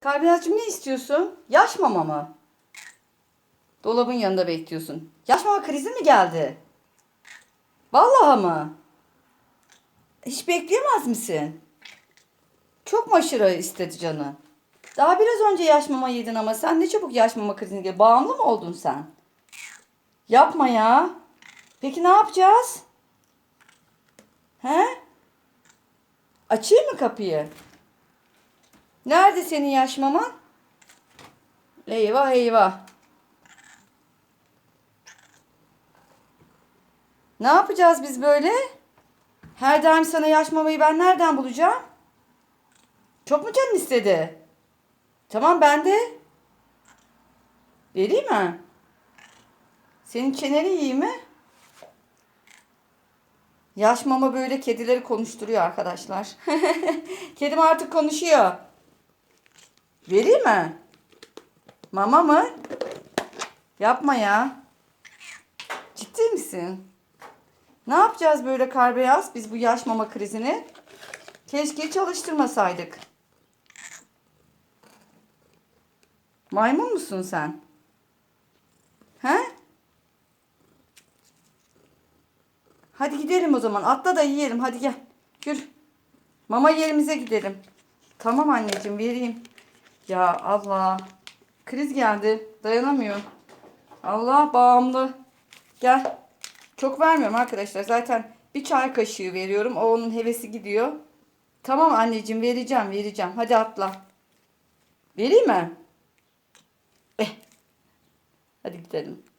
Kalbiyacığım ne istiyorsun? Yaş mama mı? Dolabın yanında bekliyorsun. Yaş mama krizi mi geldi? Vallahi mı? Hiç bekleyemez misin? Çok mu aşırı istedi canı? Daha biraz önce yaş mama yedin ama sen ne çabuk yaş mama krizine gel. Bağımlı mı oldun sen? Yapma ya. Peki ne yapacağız? He? Açayım mı kapıyı? Nerede senin yaş maman? Eyvah eyvah. Ne yapacağız biz böyle? Her daim sana yaş mamayı ben nereden bulacağım? Çok mu canın istedi? Tamam ben de. Vereyim mi? Senin çeneni iyi mi? Yaş mama böyle kedileri konuşturuyor arkadaşlar. Kedim artık konuşuyor. Vereyim mi? Mama mı? Yapma ya. Ciddi misin? Ne yapacağız böyle kar beyaz biz bu yaş mama krizini? Keşke çalıştırmasaydık. Maymun musun sen? He? Hadi gidelim o zaman. Atla da yiyelim. Hadi gel. Yürü. Mama yerimize gidelim. Tamam anneciğim vereyim. Ya Allah. Kriz geldi. Dayanamıyor. Allah bağımlı. Gel. Çok vermiyorum arkadaşlar. Zaten bir çay kaşığı veriyorum. O onun hevesi gidiyor. Tamam anneciğim vereceğim vereceğim. Hadi atla. Vereyim mi? Eh. Hadi gidelim.